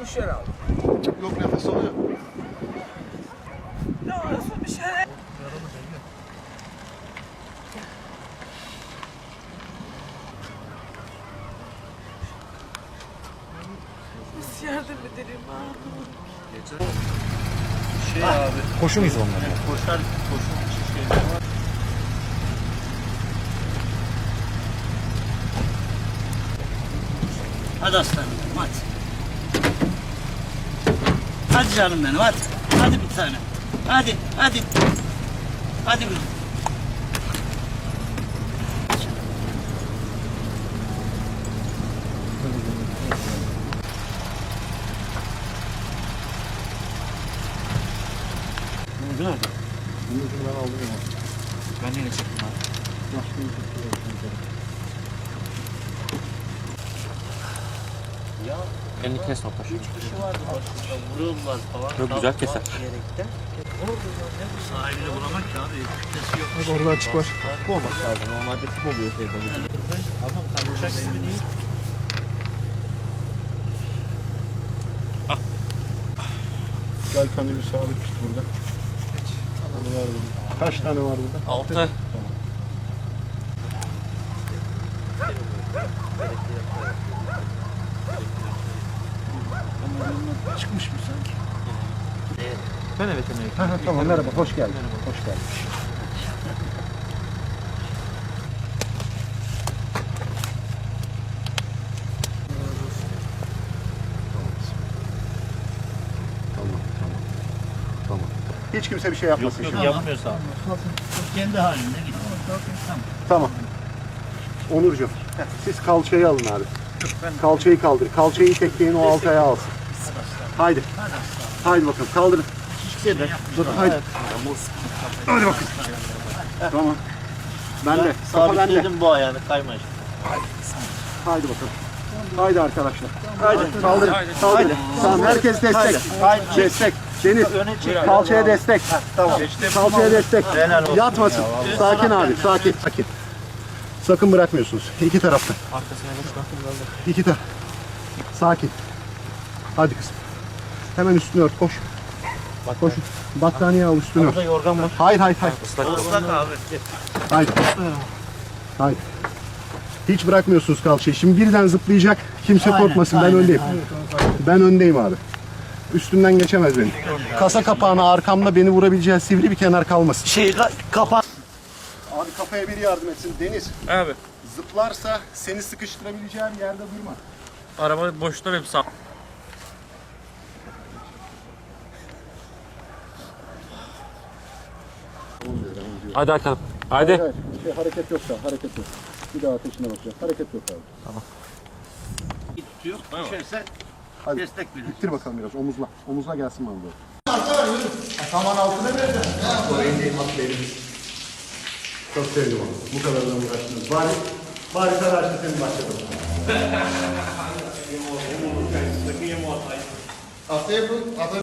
Ölmüş herhalde. Yok nefes alıyor. Ne olsun bir şey. Nasıl yardım ederim abi? Şey abi. Koşu muyuz onlara? Koşar koşun şeyleri var. Hadi aslanım hadi. Hadi canım benim hadi. Hadi bir tane. Hadi hadi. Hadi bir. Ucu nerede? Ucunu ben aldım ya. Ben de yine çektim abi. Başka bir şey yok. Ya Elini kes nokta şu. üç kişi vardı başında vuruyorlar falan. Yok, güzel keser. Sahibini bulamak ki abi. Kütlesi yok. Bak orada açık var. Bu olması lazım. Normalde tip oluyor şey balık. Ama kaçak gibi değil. Gel tut burada. Tane var burada. Kaç tane var burada? Altı. Ben evet emeği. Ha, ha, tamam merhaba hoş geldin. Hoş geldin. Tamam, tamam. Tamam. Hiç kimse bir şey Yok yapmasın yok şimdi. yapmıyorsa. Kendi halinde git. Tamam. Onurcuğum, heh, siz kalçayı alın abi. Kalçayı kaldır. Kalçayı tekleyin o alt ayağı alsın. Haydi. Haydi bakalım kaldırın. Dur haydi. Hadi bakın. Tamam. Ben de. Kafa bende. Sabitledim bu ayağını kayma. Haydi bakalım. Haydi arkadaşlar. Haydi kaldırın. Kaldırın. Tamam herkes destek. Destek. Deniz. Kalçaya destek. Tamam. Kalçaya destek. Yatmasın. Sakin abi. Sakin. Sakin. Sakın bırakmıyorsunuz. İki taraftan. Arkasına geç. İki taraf. Sakin. Hadi kızım. Hemen üstünü ört. Koş. Koş. Battaniye al üstünü. Burada yorgan var. Hayır hayır hayır. Islak. Islak abi. Haydi. Haydi. Hiç bırakmıyorsunuz kalçayı. Şimdi birden zıplayacak. Kimse korkmasın. Ben aynen, öndeyim. Ben öndeyim abi. Üstünden geçemez beni. Kasa kapağına arkamda beni vurabileceği sivri bir kenar kalmasın. Şey kapan. Abi kafaya biri yardım etsin. Deniz. Abi Zıplarsa seni sıkıştırabileceğim yerde durma. araba boşlar hep sağ. Hadi Hakan. Hadi. Evet, şey, hareket yoksa hareket yok. Bir daha ateşine bakacağız. Hareket yok abi. Tutuyor. Düşerse Hadi. destek verir. İttir bakalım biraz. Omuzla. Omuzla gelsin bana doğru. Çok sevdim onu. Bu kadardan uğraştınız. Bari, bari sen açtın başladım. Atayı bu, atayı